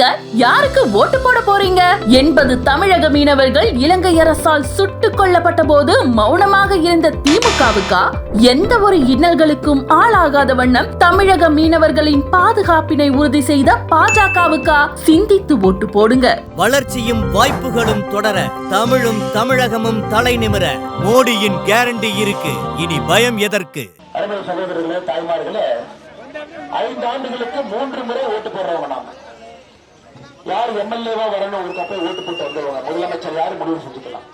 நீங்க யாருக்கு ஓட்டு போட போறீங்க? எண்பது தமிழக மீனவர்கள் இலங்கை அரசால் சுட்டுக் கொல்லப்பட்ட போது மௌனமாக இருந்த திமுகவுக்கா? எந்த ஒரு இன்னல்களுக்கும் ஆளாகாத வண்ணம் தமிழக மீனவர்களின் பாதுகாப்பினை உறுதி செய்த பாஜகவுக்கா? சிந்தித்து ஓட்டு போடுங்க. வளர்ச்சியும் வாய்ப்புகளும் தொடர தமிழும் தமிழகமும் தலை நிமிர மோடியின் கேரண்டி இருக்கு. இனி பயம் எதற்கு? அருமை சகோதரர்களே தாய்மார்களே ஐந்து ஆண்டுகளுக்கு மூன்று முறை ஓட்டு போடுறவங்க நாம. யார் எம்எல்ஏவா வரணும் ஒரு போய் ஓட்டு போட்டு வந்துருவாங்க. முதலமைச்சர் யாரு முடிவு செஞ்சுக்கலாம்?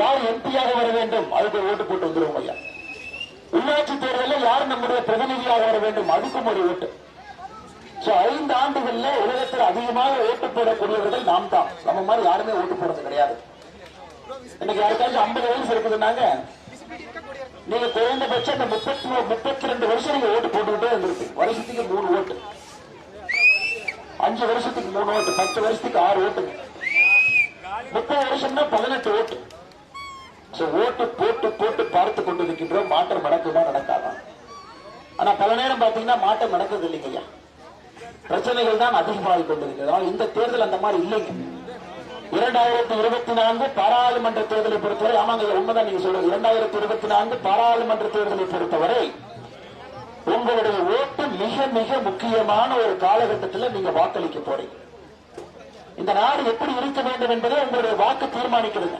யார் எம்பியாக வர வேண்டும்? அதுக்கு ஓட்டு போட்டு வந்துருவோம் ஐயா. உள்ளாட்சி தேர்தலில் யார் நம்முடைய பிரதிநிதியாக வர வேண்டும்? அதுக்கும் ஒரு ஓட்டு. சோ ஐந்து ஆண்டுகள்ல உலகத்தில் அதிகமாக ஓட்டு போடக்கூடியவர்கள் நாம் தான் நம்ம மாதிரி யாருமே ஓட்டு போடுறது கிடையாது. இன்னைக்கு யாருக்காச்சும் ஐம்பது வயசு இருக்குதுன்னாங்க. நீங்க குறைந்தபட்சம் இந்த முப்பத்தி முப்பத்தி ரெண்டு வருஷம் நீங்க ஓட்டு போட்டுக்கிட்டே இருந்திருக்கு வருஷத்துக்கு மூணு ஓட்டு. அஞ்சு வருஷத்துக்கு மூணு ஓட்டு பத்து வருஷத்துக்கு ஆறு ஓட்டுங்க முப்பது வருஷம்னா பதினெட்டு ஓட்டு. ஓட்டு போட்டு போட்டு பார்த்து கொண்டு இருக்கின்றோம் மாற்றம் நடக்குமா நடக்காதான் ஆனா பல நேரம் பாத்தீங்கன்னா மாற்றம் நடக்கிறது இல்லைங்க ஐயா. பிரச்சனைகள் தான் அதிகமாகி கொண்டிருக்கிறது. இந்த தேர்தல் அந்த மாதிரி இல்லைங்க. இரண்டாயிரத்தி இருபத்தி நான்கு பாராளுமன்ற தேர்தலை பொறுத்தவரை ஆமாங்க உண்மைதான் நீங்க சொல்றது. இரண்டாயிரத்தி இருபத்தி நான்கு பாராளுமன்ற தேர்தலை பொறுத்தவரை உங்களுடைய ஓட்டு மிக மிக முக்கியமான ஒரு காலகட்டத்தில் நீங்க வாக்களிக்க போறீங்க. இந்த நாடு எப்படி இருக்க வேண்டும் என்பதை உங்களுடைய வாக்கு தீர்மானிக்கிறது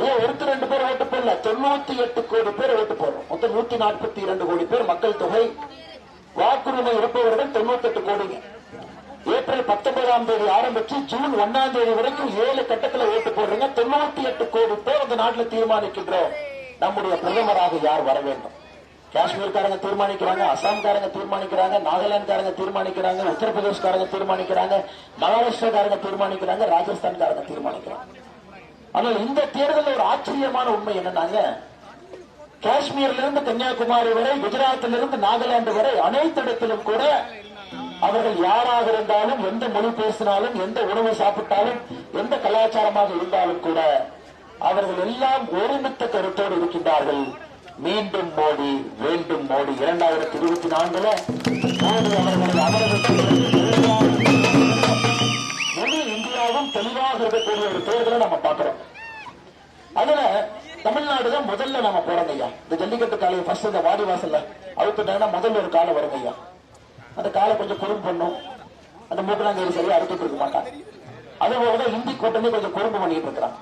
ஐயா ஒருத்தர் ரெண்டு பேர் ஓட்டு போடல. தொண்ணூத்தி எட்டு கோடி பேர் ஓட்டு போடுறோம். மொத்தம் நூத்தி நாற்பத்தி இரண்டு கோடி பேர் மக்கள் தொகை. வாக்குரிமை இருப்பவர்கள் தொண்ணூத்தி எட்டு கோடிங்க. ஏப்ரல் பத்தொன்பதாம் தேதி ஆரம்பிச்சு ஜூன் ஒன்னாம் தேதி வரைக்கும் ஏழு கட்டத்துல ஓட்டு போடுறீங்க. தொண்ணூத்தி எட்டு கோடி பேர் இந்த நாட்டில் தீர்மானிக்கின்ற நம்முடைய பிரதமராக யார் வர வேண்டும்? காஷ்மீர்காரங்க தீர்மானிக்கிறாங்க அசாம்காரங்க தீர்மானிக்கிறாங்க நாகாலாந்துக்காரங்க தீர்மானிக்கிறாங்க உத்தரப்பிரதேஷ்காரங்க தீர்மானிக்கிறாங்க மகாராஷ்டிராக்காரங்க தீர்மானிக்கிறாங்க ராஜஸ்தான்காரங்க தீர்மானிக்கிறாங்க. ஆனால் இந்த தேர்தலில் ஒரு ஆச்சரியமான உண்மை என்னன்னாங்க காஷ்மீர்ல இருந்து கன்னியாகுமரி வரை குஜராத்தில் இருந்து நாகாலாந்து வரை அனைத்து இடத்திலும் கூட அவர்கள் யாராக இருந்தாலும் எந்த மொழி பேசினாலும் எந்த உணவு சாப்பிட்டாலும் எந்த கலாச்சாரமாக இருந்தாலும் கூட அவர்கள் எல்லாம் ஒருமித்த கருத்தோடு இருக்கின்றார்கள். மீண்டும் மோடி வேண்டும் மோடி. இரண்டாயிரத்தி இருபத்தி நான்குல மோடி அவர்களை அவரது முழு இந்தியாவும் தெளிவாக இருக்கக்கூடிய ஒரு தேர்தலை நம்ம பார்க்கிறோம். அதுல தமிழ்நாடு தான் முதல்ல நம்ம போறோம் ஐயா. இந்த ஜல்லிக்கட்டு காலையை ஃபர்ஸ்ட் இந்த வாடி வாசல்ல அழுத்துட்டாங்கன்னா முதல்ல ஒரு காலை வரும் ஐயா. அந்த காலை கொஞ்சம் குறும்பு பண்ணும். அந்த மூக்கலாங்கேரி சரியா அறுத்துட்டு இருக்க மாட்டான். அதுபோல இந்தி கூட்டணி கொஞ்சம் குறும்பு பண்ணிட்டு இருக்கிறான்.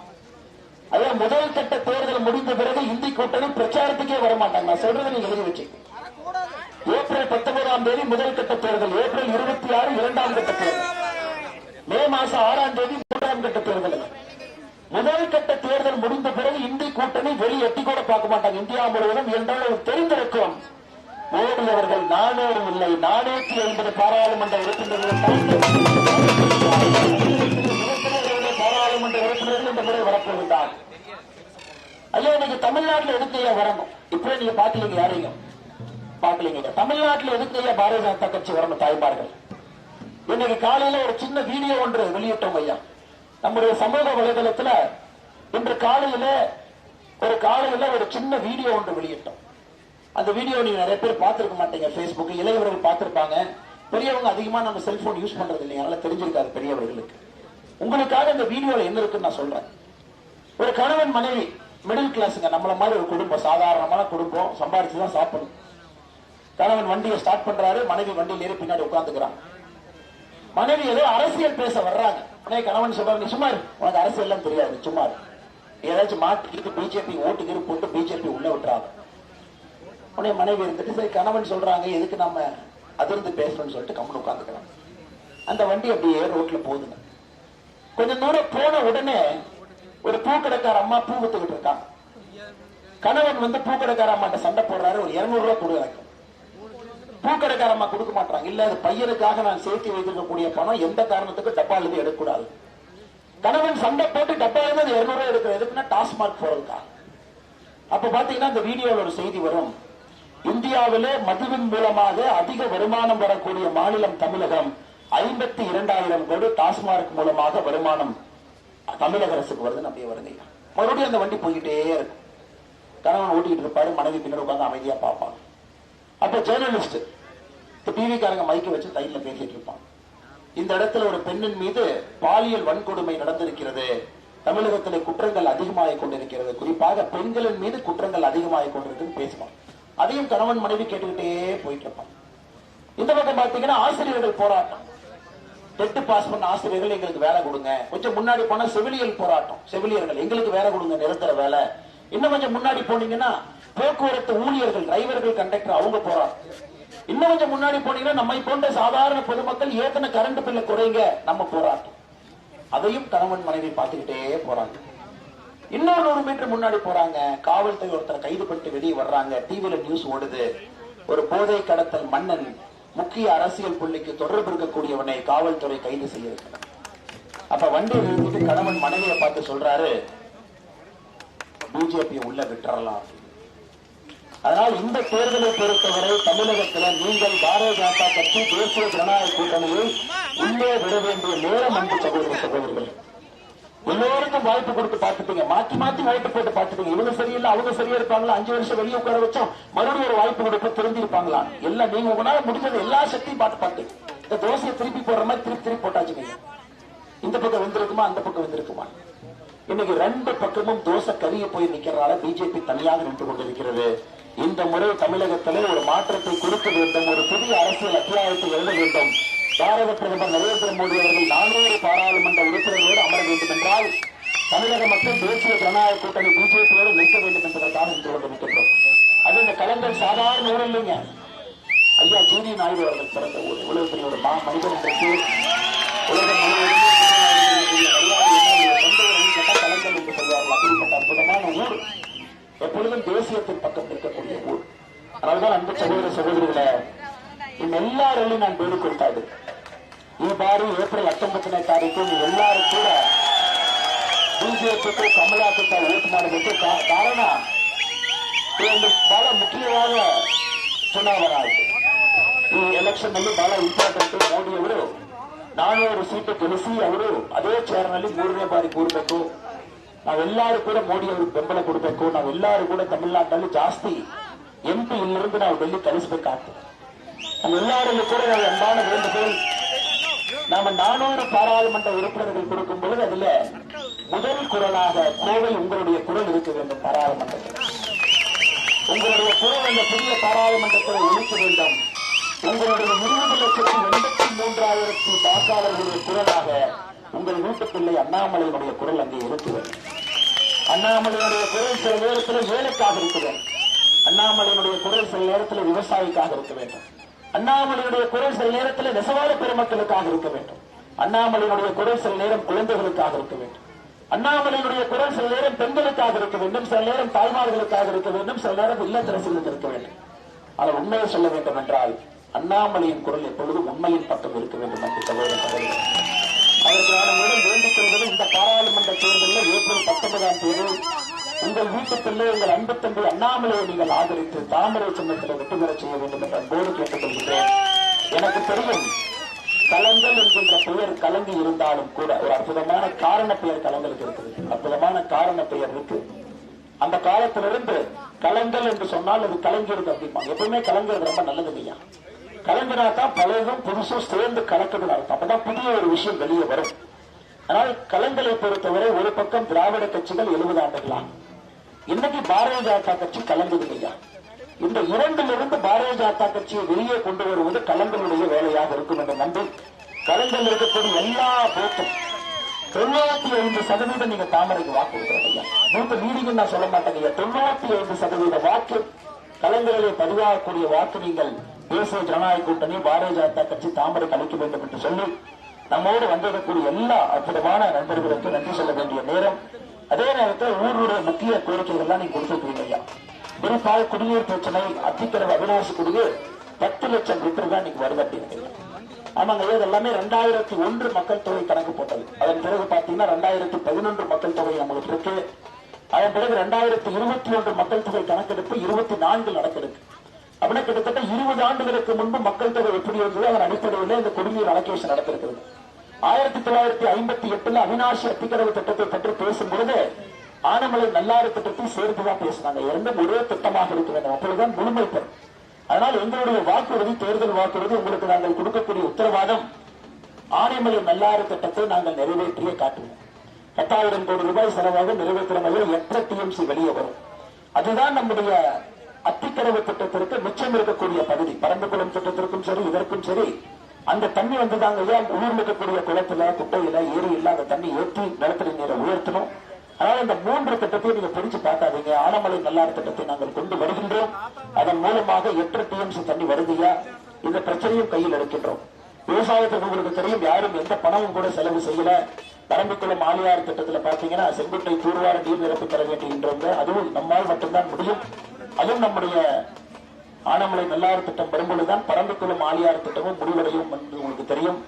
அதான் முதல் கட்ட தேர்தல் முடிந்த பிறகு இந்தி கூட்டணி பிரச்சாரத்துக்கே வர மாட்டாங்க நான் சொல்றதை நீங்க எழுதி வச்சு. ஏப்ரல் பத்தொன்பதாம் தேதி முதல் கட்ட தேர்தல். ஏப்ரல் இருபத்தி ஆறு இரண்டாம் கட்ட தேர்தல். மே மாசம் ஆறாம் தேதி மூன்றாம் கட்ட தேர்தல். முதல் கட்ட தேர்தல் முடிந்த பிறகு இந்தி கூட்டணி வெளி எட்டி கூட பார்க்க மாட்டாங்க. இந்தியா முழுவதும் என்றால் ஒரு தெரிந்திருக்கும். மோடி அவர்கள் நானூறு இல்லை. நானூற்றி ஐம்பது பாராளுமன்ற உறுப்பினர்கள் சட்டமன்ற உறுப்பினர்கள் இந்த முறை வரப்போகின்றார் ஐயா இன்னைக்கு தமிழ்நாட்டுல எதுக்கு ஐயா வரணும்? இப்பவே நீங்க பாக்கலீங்க யாரையும். பாக்கலீங்க தமிழ்நாட்டுல எதுக்கு ஐயா பாரதிய ஜனதா கட்சி வரணும் தாய்மார்கள்? இன்னைக்கு காலையில ஒரு சின்ன வீடியோ ஒன்று வெளியிட்டோம் ஐயா. நம்முடைய சமூக வலைதளத்துல இன்று காலையில ஒரு காலையில ஒரு சின்ன வீடியோ ஒன்று வெளியிட்டோம். அந்த வீடியோ நீங்க நிறைய பேர் பார்த்திருக்க மாட்டீங்க பேஸ்புக் இளையவர்கள் பார்த்திருப்பாங்க. பெரியவங்க அதிகமா நம்ம செல்போன் யூஸ் பண்றது இல்லைங்க அதனால தெரிஞ்சிருக்காது பெரியவர்களுக்கு. உங்களுக்காக இந்த வீடியோல என்ன இருக்குன்னு நான் சொல்றேன். ஒரு கணவன் மனைவி மிடில் கிளாஸுங்க நம்மள மாதிரி ஒரு குடும்பம் சாதாரணமான குடும்பம் சம்பாரிச்சு தான் சாப்பிடணும். கணவன் வண்டியை ஸ்டார்ட் பண்றாரு மனைவி வண்டியில் ஏறி பின்னாடி உட்காந்துக்கிறான் மனைவி ஏதோ அரசியல் பேச வர்றாங்க. உடனே கணவன் சொல்றாரு "நீ சும்மா உனக்கு அரசியல் தெரியாது. சும்மா ஏதாச்சும் மாட்டிக்கிட்டு பிஜேபி ஓட்டுக்கிட்டு போட்டு பிஜேபி உள்ள விட்டுறாங்க உடனே மனைவி இருந்துட்டு சரி கணவன் சொல்றாங்க எதுக்கு நம்ம அதிர்ந்து பேசணும்னு சொல்லிட்டு கம்மன் உட்காந்துக்கிறாங்க அந்த வண்டி அப்படியே ரோட்ல போகுதுங்க. கொஞ்ச தூரம் போன உடனே ஒரு பூக்கடைக்கார அம்மா பூ வித்துக்கிட்டு இருக்கான். கணவன் வந்து பூக்கடைக்கார அம்மாட்ட சண்டை போடுறாரு ஒரு இருநூறு ரூபாய் கொடு எனக்கு. பூக்கடைக்கார அம்மா கொடுக்க மாட்டாங்க இல்ல அது பையனுக்காக நான் சேர்த்து வைத்திருக்கக்கூடிய பணம் எந்த காரணத்துக்கு டப்பால இருந்து எடுக்கக்கூடாது. கணவன் சண்டை போட்டு டப்பால இருந்து அது இருநூறு ரூபாய் எடுக்கிற எதுக்குன்னா டாஸ்மாக் போறதுக்காக அப்ப பாத்தீங்கன்னா இந்த வீடியோல ஒரு செய்தி வரும். இந்தியாவிலே மதுவின் மூலமாக அதிக வருமானம் வரக்கூடிய மாநிலம் தமிழகம். ஐம்பத்தி இரண்டாயிரம் கோடி டாஸ்மார்க் மூலமாக வருமானம் தமிழக அரசுக்கு வருதுன்னு அப்படியே வருங்க மறுபடியும் அந்த வண்டி போய்கிட்டே இருக்கும். கணவன் ஓட்டிட்டு இருப்பாரு மனைவி பின்னர் உட்காந்து அமைதியா பார்ப்பாங்க. அப்ப ஜேர்னலிஸ்ட் டிவி காரங்க மைக்க வச்சு லைன்ல பேசிட்டு இருப்பான் இந்த இடத்துல ஒரு பெண்ணின் மீது பாலியல் வன்கொடுமை நடந்திருக்கிறது. தமிழகத்திலே குற்றங்கள் அதிகமாக கொண்டிருக்கிறது. குறிப்பாக பெண்களின் மீது குற்றங்கள் அதிகமாக கொண்டிருக்குன்னு பேசுவான் அதையும் கணவன் மனைவி கேட்டுக்கிட்டே போயிட்டு இருப்பான் இந்த பக்கம் பாத்தீங்கன்னா ஆசிரியர்கள் போராட்டம். டெட்டு பாஸ் பண்ண ஆசிரியர்கள் எங்களுக்கு வேலை கொடுங்க. கொஞ்சம் முன்னாடி போனா செவிலியல் போராட்டம் செவிலியர்கள் எங்களுக்கு வேலை கொடுங்க நிரந்தர வேலை. இன்னும் கொஞ்சம் முன்னாடி போனீங்கன்னா போக்குவரத்து ஊழியர்கள் டிரைவர்கள் கண்டக்டர் அவங்க போராட்டம் இன்னும் கொஞ்சம் முன்னாடி போனீங்கன்னா நம்மை போன்ற சாதாரண பொதுமக்கள் ஏத்தன கரண்ட் பில்ல குறைங்க நம்ம போராட்டம். அதையும் கணவன் மனைவி பார்த்துக்கிட்டே போறாங்க. இன்னொரு நூறு மீட்டர் முன்னாடி போறாங்க. காவல்துறை ஒருத்தர் கைது பண்ணிட்டு வெளியே வர்றாங்க. டிவில நியூஸ் ஓடுது. ஒரு போதை கடத்தல் மன்னன் முக்கிய அரசியல் புள்ளிக்கு தொடர்பு இருக்கக்கூடியவனை காவல்துறை கைது செய்திருக்கிறார் அப்ப வண்டி நிறுத்திட்டு கணவன் மனைவியை பார்த்து சொல்றாரு பிஜேபி உள்ள விட்டுறலாம் அதனால் இந்த தேர்தலை பொறுத்தவரை தமிழகத்துல நீங்கள் பாரதிய ஜனதா கட்சி தேசிய ஜனநாயக கூட்டணியை உள்ளே விட வேண்டிய நேரம் அன்பு சகோதர சகோதரிகள். எல்லோருக்கும் வாய்ப்பு கொடுத்து பார்த்துட்டீங்க மாத்தி மாத்தி வாய்ப்பு போட்டு பார்த்துட்டீங்க இவங்க சரியில்லை அவங்க சரியா இருப்பாங்களா? அஞ்சு வருஷம் வெளியே உட்கார வச்சோம். மறுபடியும் ஒரு வாய்ப்பு கொடுத்து திரும்பி இருப்பாங்களா எல்லாம் நீங்க உங்களால முடிஞ்சது எல்லா சக்தியும் பார்த்து பார்த்து. இந்த தோசையை திருப்பி போடுற மாதிரி திருப்பி திருப்பி போட்டாச்சுங்க. இந்த பக்கம் வந்திருக்குமா? அந்த பக்கம் வந்திருக்குமா? இன்னைக்கு ரெண்டு பக்கமும் தோசை கறிய போய் நிக்கிறனால பிஜேபி தனியாக நின்று கொண்டிருக்கிறது. இந்த முறை தமிழகத்திலே ஒரு மாற்றத்தை கொடுக்க வேண்டும். ஒரு புதிய அரசியல் அத்தியாயத்தை எழுத வேண்டும். பாரத பிரதமர் நரேந்திர மோடி அவர்கள் நானூறு பாராளுமன்ற உறுப்பினர்களோடு அமர வேண்டும் என்றால் தமிழக மக்கள் தேசிய ஜனநாயக கூட்டணி பிஜேபியோடு நிற்க வேண்டும் என்பதற்காக இன்று கொண்டிருக்கின்றோம் அது இந்த கலந்தர் சாதாரண ஊர் இல்லைங்க. ஐயா ஜூனி நாயுடு அவர்கள் பிறந்த ஊர். இவ்வளவு பெரிய ஒரு மா மனிதன் இன்றைக்கு உலகம் கலந்தல் என்று சொல்வார்கள். அப்படிப்பட்ட அற்புதமான ஊர். எப்பொழுதும் தேசியத்தின் பக்கம் நிற்கக்கூடிய ஊர். அதனால்தான் அன்பு சகோதர சகோதரிகளை இந்த எல்லாரையும் நான் வேண்டுகொண்டாடு ಈ ಬಾರಿ ಏಪ್ರಿಲ್ ಹತ್ತೊಂಬತ್ತನೇ ತಾರೀಕು ನೀವೆಲ್ಲರೂ ಕೂಡ ಬಿಜೆಪಿಗೂ ಕಮಲಾಸಕ್ಕ ವೋಟ್ ಮಾಡಬೇಕು ಕಾರಣ ಇದೊಂದು ಬಹಳ ಮುಖ್ಯವಾದ ಚುನಾವಣಾ ಆಯಿತು ಈ ಎಲೆಕ್ಷನ್ ನಲ್ಲಿ ಬಹಳ ಇಂಪಾರ್ಟೆಂಟ್ ಮೋದಿ ಅವರು ನಾನೂರು ಸೀಟು ಗೆಲ್ಲಿಸಿ ಅವರು ಅದೇ ಚೇರ್ನಲ್ಲಿ ಮೂರನೇ ಬಾರಿ ಕೂಡಬೇಕು ನಾವೆಲ್ಲರೂ ಕೂಡ ಮೋದಿ ಅವ್ರಿಗೆ ಬೆಂಬಲ ಕೊಡಬೇಕು ನಾವೆಲ್ಲರೂ ಕೂಡ ತಮಿಳುನಾಡಿನಲ್ಲಿ ಜಾಸ್ತಿ ಎಂ ಪಿ ಇಲ್ಲಿருந்து ನಾವು ಡೆಲ್ಲಿ ಕಲಿಸಬೇಕಾಗ್ತದೆ ನಮ್ಮೆಲ್ಲರಲ್ಲೂ ಕೂಡ ನಾವು ಎಂಬಾಣ நாம நானூறு பாராளுமன்ற உறுப்பினர்கள் கொடுக்கும் பொழுது அதுல முதல் குரலாக கோவை உங்களுடைய குரல் இருக்க வேண்டும் பாராளுமன்றத்தில். உங்களுடைய குரல் அந்த புதிய பாராளுமன்றத்தில் ஒழிக்க வேண்டும். உங்களுடைய இருபது லட்சத்தி எண்பத்தி மூன்றாயிரத்தி வாக்காளர்களுடைய குரலாக உங்கள் வீட்டு பிள்ளை அண்ணாமலையினுடைய குரல் அங்கே இருக்கிறது. வேண்டும் அண்ணாமலையினுடைய குரல் சில நேரத்தில் வேலைக்காக இருக்க வேண்டும் அண்ணாமலையினுடைய குரல் சில நேரத்தில் விவசாயிக்காக இருக்க வேண்டும். அண்ணாமலையுடைய குரல் சில நேரத்தில் நெசவாள பெருமக்களுக்காக இருக்க வேண்டும். அண்ணாமலையினுடைய குரல் சில நேரம் குழந்தைகளுக்காக இருக்க வேண்டும். அண்ணாமலையினுடைய குரல் சில நேரம் பெண்களுக்காக இருக்க வேண்டும். சில நேரம் தாய்மார்களுக்காக இருக்க வேண்டும். சில நேரம் இல்லத்தரசிகளுக்கு இருக்க வேண்டும். ஆனால் உண்மையை சொல்ல வேண்டும் என்றால் அண்ணாமலையின் குரல் எப்பொழுதும் உண்மையின் பக்கம் இருக்க வேண்டும் என்று சகோதர சகோதரர் அதற்கு வேண்டிக் கொள்வது இந்த பாராளுமன்ற தேர்தலில் ஏப்ரல் பத்தொன்பதாம் தேதி உங்கள் வீட்டு பிள்ளை உங்கள் அன்பு தம்பி அண்ணாமலையை நீங்கள் ஆதரித்து தாமரை சின்னத்தில் வெற்றி செய்ய வேண்டும் என்று அன்போடு கேட்டுக்கொள்கிறேன். எனக்கு தெரியும் கலங்கள் என்கின்ற பெயர் கலங்கி இருந்தாலும் கூட ஒரு அற்புதமான காரண பெயர் கலங்களுக்கு இருக்குது. அற்புதமான காரண பெயர் இருக்கு. அந்த காலத்திலிருந்து கலங்கள் என்று சொன்னால் அது கலங்கிறது அப்படிப்பாங்க எப்பவுமே கலங்கிறது ரொம்ப நல்லது இல்லையா? கலங்கினா தான் பழையதும் புதுசும் சேர்ந்து கலக்குதுன்னு அர்த்தம். அப்பதான் புதிய ஒரு விஷயம் வெளியே வரும். ஆனால் கலங்களை பொறுத்தவரை ஒரு பக்கம் திராவிட கட்சிகள் எழுபது ஆண்டுகளாம். இன்னைக்கு பாரதிய ஜனதா கட்சி கலங்குது இல்லையா இந்த இரண்டிலிருந்து பாரதிய ஜனதா கட்சியை வெளியே கொண்டு வருவது கலங்களுடைய வேலையாக இருக்கும் என்று நம்பி கலங்கள் இருக்கக்கூடிய எல்லா போட்டும் தொண்ணூத்தி ஐந்து சதவீதம் நீங்க தாமரைக்கு வாக்கு கொடுக்குறது ஐயா. நூத்து நான் சொல்ல மாட்டேங்க தொண்ணூத்தி ஐந்து சதவீத வாக்கு கலங்களிலே பதிவாகக்கூடிய வாக்கு நீங்கள் தேசிய ஜனநாயக கூட்டணி பாரதிய ஜனதா கட்சி தாமரை கழிக்க வேண்டும் என்று சொல்லி நம்மோடு வந்திருக்கக்கூடிய எல்லா அற்புதமான நண்பர்களுக்கும் நன்றி சொல்ல வேண்டிய நேரம். அதே நேரத்தில் ஊருடைய முக்கிய கோரிக்கைகள்லாம் நீங்க கொடுத்துருக்கீங்க ஐயா. குறிப்பாக குடிநீர் பிரச்சனை அத்திக்கடவு அவிநாசி பத்து லட்சம் லிட்டர் தான் இன்னைக்கு வருது அப்படின்னு ஆமாங்க ஐயா, இது எல்லாமே ரெண்டாயிரத்தி ஒன்று மக்கள் தொகை கணக்கு போட்டது. அதன் பிறகு பாத்தீங்கன்னா ரெண்டாயிரத்தி பதினொன்று மக்கள் தொகை நம்மளுக்கு இருக்கு. அதன் பிறகு ரெண்டாயிரத்தி இருபத்தி ஒன்று மக்கள் தொகை கணக்கெடுப்பு இருபத்தி நான்கு நடக்கிறது அப்படின்னா கிட்டத்தட்ட இருபது ஆண்டுகளுக்கு முன்பு மக்கள் தொகை எப்படி இருந்தது அதன் அடிப்படையில் இந்த குடிநீர் அலோகேஷன் நடத்திருக்கிறது ஆயிரத்தி தொள்ளாயிரத்தி ஐம்பத்தி எட்டுல அவினாசி அத்திக்கடவு திட்டத்தை பற்றி பேசும்பொழுது ஆனமலை நல்லாறு திட்டத்தை சேர்த்துதான் பேசினாங்க. இரண்டும் ஒரே திட்டமாக இருக்க வேண்டும். அப்பொழுதுதான் முழுமை பெறும் அதனால் எங்களுடைய வாக்குறுதி தேர்தல் வாக்குறுதி உங்களுக்கு நாங்கள் கொடுக்கக்கூடிய உத்தரவாதம் ஆனைமலை நல்லாறு திட்டத்தை நாங்கள் நிறைவேற்றியே காட்டுவோம். பத்தாயிரம் கோடி ரூபாய் செலவாக நிறைவேற்றுற வகையில் டிஎம்சி வெளியே வரும். அதுதான் நம்முடைய அத்திக்கடவு திட்டத்திற்கு மிச்சம் இருக்கக்கூடிய பகுதி பரந்தகுளம் திட்டத்திற்கும் சரி இதற்கும் சரி அந்த தண்ணி வந்துதாங்க ஐயா ஊர்ல இருக்கக்கூடிய குளத்துல குட்டையில ஏரியில அந்த தண்ணி ஏற்றி நிலத்தடி நீரை உயர்த்தணும். அதனால இந்த மூன்று திட்டத்தையும் நீங்க பிரிச்சு பார்க்காதீங்க. ஆனமலை நல்லாறு திட்டத்தை நாங்கள் கொண்டு வருகின்றோம். அதன் மூலமாக எட்டு டிஎம்சி தண்ணி வருதியா இந்த பிரச்சனையும் கையில் எடுக்கின்றோம். விவசாயத்துக்கு உங்களுக்கு தெரியும் யாரும் எந்த பணமும் கூட செலவு செய்யல. பரம்பிக்குளம் ஆலியார் திட்டத்துல பாத்தீங்கன்னா செங்குட்டை தூர்வார நீர் நிரப்பி தர வேண்டியிருந்தவங்க அதுவும் நம்மால் மட்டும்தான் முடியும். அதுவும் நம்முடைய ஆனமலை நல்லாறு திட்டம் வரும்பொழுதுதான் பரம்பிக்குளம் ஆலியார் திட்டமும் முடிவடையும் என்று உங்களுக்கு தெரியும்.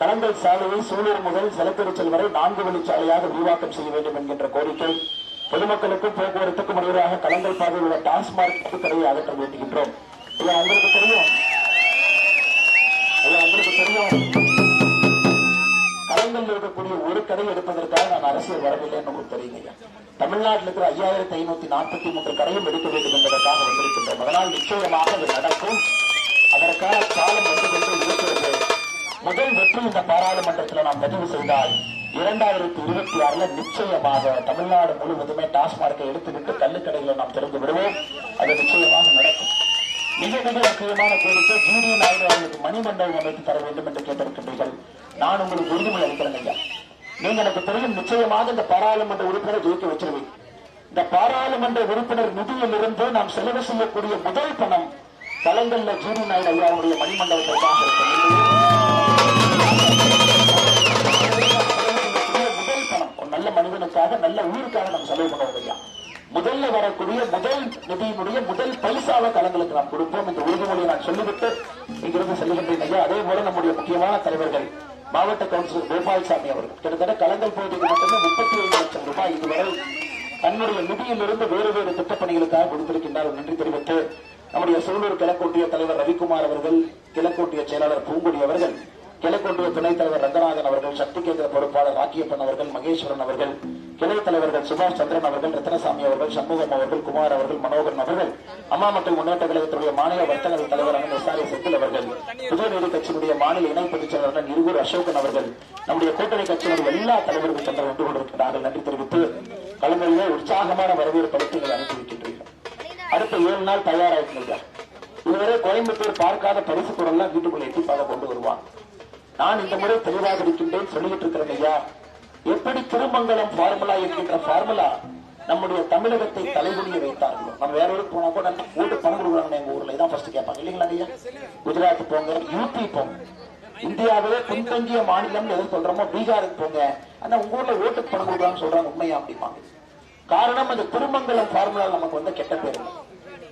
கலங்கல் சாலையை சூலூர் முதல் செலக்கரிச்சல் வரை நான்கு வழிச்சாலையாக விரிவாக்கம் செய்ய வேண்டும் என்கின்ற கோரிக்கை பொதுமக்களுக்கும் போக்குவரத்துக்கும் இடையிலாக கலங்கல் பாதையில் உள்ள டாஸ்மார்க் கடையை அகற்ற வேண்டுகின்றோம் ஐயா உங்களுக்கு தெரியும். ஐயா உங்களுக்கு தெரியும். கலங்கல்ல இருக்கக்கூடிய ஒரு கடை எடுப்பதற்காக நான் அரசியல் வரவில்லை என்று உங்களுக்கு தெரியுங்க ஐயா. தமிழ்நாட்டில் இருக்கிற ஐயாயிரத்தி ஐநூத்தி நாற்பத்தி மூன்று கடையும் எடுக்க வேண்டும் என்பதற்காக வந்திருக்கின்றோம் அதனால் நிச்சயமாக அது நடக்கும். அதற்கான காலம் வந்து கொண்டு இருக்கிறது. முதல் வெற்றி இந்த பாராளுமன்றத்தில் நாம் பதிவு செய்தால் இரண்டாயிரத்தி இருபத்தி ஆறுல நிச்சயமாக தமிழ்நாடு முழுவதுமே டாஸ்மார்க்கை எடுத்துவிட்டு கள்ளுக்கடைகளை நாம் திறந்து விடுவோம். அது நிச்சயமாக நடக்கும். மிக மிக முக்கியமான கோரிக்கை ஜிடி நாயுடு அவர்களுக்கு மணிமண்டபம் அமைத்து தர வேண்டும் என்று கேட்டிருக்கின்றீர்கள். நான் உங்களுக்கு உறுதிமொழி அளிக்கிறேன் ஐயா. நீங்க எனக்கு தெரியும் நிச்சயமாக இந்த பாராளுமன்ற உறுப்பினரை ஜெயிக்க வச்சிருவீங்க இந்த பாராளுமன்ற உறுப்பினர் நிதியிலிருந்து நாம் செலவு செய்யக்கூடிய முதல் பணம் கலங்கல்ல ஜிடி நாயுடு ஐயாவுடைய மணிமண்டபத்திற்காக இருக்கும். முதல் பணம் ஒரு நல்ல மனிதனுக்காக நல்ல உயிருக்காக நாம் செலவு பண்ணுவோம் ஐயா. முதல்ல வரக்கூடிய முதல் நிதியினுடைய முதல் பைசாவை கலங்களுக்கு நாம் கொடுப்போம். இந்த உறுதிமொழியை நான் சொல்லிவிட்டு இங்கிருந்து செல்லுகின்றேன் ஐயா. அதே போல நம்முடைய முக்கியமான தலைவர்கள் மாவட்ட கவுன்சிலர் கோபால்சாமி அவர்கள். கிட்டத்தட்ட கலங்கல் பகுதிக்கு மட்டுமே முப்பத்தி ஐந்து லட்சம் ரூபாய் இதுவரை தன்னுடைய நிதியிலிருந்து வேறு வேறு திட்டப்பணிகளுக்காக கொடுத்திருக்கின்றார். நன்றி தெரிவித்து நம்முடைய சூலூர் கிழக்கோட்டிய தலைவர் ரவிக்குமார் அவர்கள் கிழக்கோட்டிய செயலாளர் பூங்குடி அவர்கள் கிழக்கொன்றிய துணைத் தலைவர் ரங்கநாதன் அவர்கள் சக்தி கேந்திர பொறுப்பாளர் ராக்கியப்பன் அவர்கள் மகேஸ்வரன் அவர்கள் கிளை தலைவர்கள் சுபாஷ் சந்திரன் அவர்கள் ரத்னசாமி அவர்கள் சண்முகம் அவர்கள் குமார் அவர்கள் மனோகரன் அவர்கள் அம்மா மக்கள் முன்னேற்ற கழகத்துடைய மாநில வர்த்தக தலைவர் அண்ணன் எஸ் ஆர் செந்தில் அவர்கள் புதுநீதி கட்சியினுடைய மாநில இணை பொதுச் செயலாளர் இருகூர் அசோகன் அவர்கள் நம்முடைய கூட்டணி கட்சியினுடைய எல்லா தலைவர்கள் சென்று வந்து கொண்டிருக்கிறார்கள் நன்றி தெரிவித்து கலைஞர்களே உற்சாகமான வரவேற்பு அளித்து நீங்கள் அனுப்பி வைக்கின்றீர்கள். அடுத்த ஏழு நாள் தயாராகிங்க இதுவரை கோயம்புத்தூர் பார்க்காத பரிசு பொருள்லாம் வீட்டுக்குள்ள எட்டிப்பாக கொண்டு வருவான். நான் இந்த முறை தெளிவாக இருக்கின்றேன் சொல்லிட்டு இருக்கிறேன் ஐயா. எப்படி திருமங்கலம் ஃபார்முலா என்கின்ற ஃபார்முலா நம்முடைய தமிழகத்தை தலைகுனிய வைத்தார்களோ? நம்ம வேற ஊருக்கு போனா கூட நம்ம ஓட்டு பணம் கொடுக்குறாங்க எங்க ஊர்ல. இதான் ஃபர்ஸ்ட் கேட்பாங்க இல்லைங்களா ஐயா? குஜராத் போங்க யூபி போங்க. இந்தியாவிலே பின்தங்கிய மாநிலம் எது சொல்றோமோ பீகாருக்கு போங்க. ஆனா உங்க ஊர்ல ஓட்டுக்கு பணம் கொடுக்குறான்னு சொல்றாங்க உண்மையா அப்படிம்பாங்க. காரணம் அந்த திருமங்கலம் ஃபார்முலா நமக்கு வந்து கெட்ட பேர்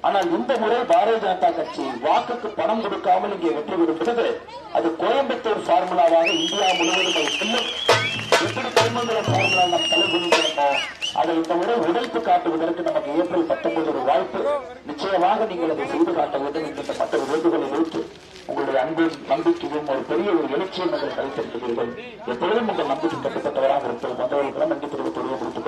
ஆனால் இந்த முறை பாரதிய ஜனதா கட்சி வாக்குக்கு பணம் கொடுக்காமல் இங்கே வெற்றி பெறுகிறது அது கோயம்புத்தூர் ஃபார்முலாவாக இந்தியா முழுவதும் அது செல்லும். எப்படி திருமங்கலம் ஃபார்முலா நாம் தலைகுனிக்கிறோமோ அதை இந்த முறை உழைப்பு காட்டுவதற்கு நமக்கு ஏப்ரல் பத்தொன்பது ஒரு வாய்ப்பு. நிச்சயமாக நீங்கள் அதை செய்து காட்ட வேண்டும் என்கின்ற மற்ற வேண்டுகோளை வைத்து உங்களுடைய அன்பும் நம்பிக்கையும் ஒரு பெரிய ஒரு எழுச்சியும் நீங்கள் கழித்திருக்கிறீர்கள் எப்பொழுதும் உங்கள் நம்பிக்கை கட்டப்பட்டவராக இருப்பது வந்தவர்களுக்கெல்லாம் நன்றி தெரிவித்து கொடுத்துக்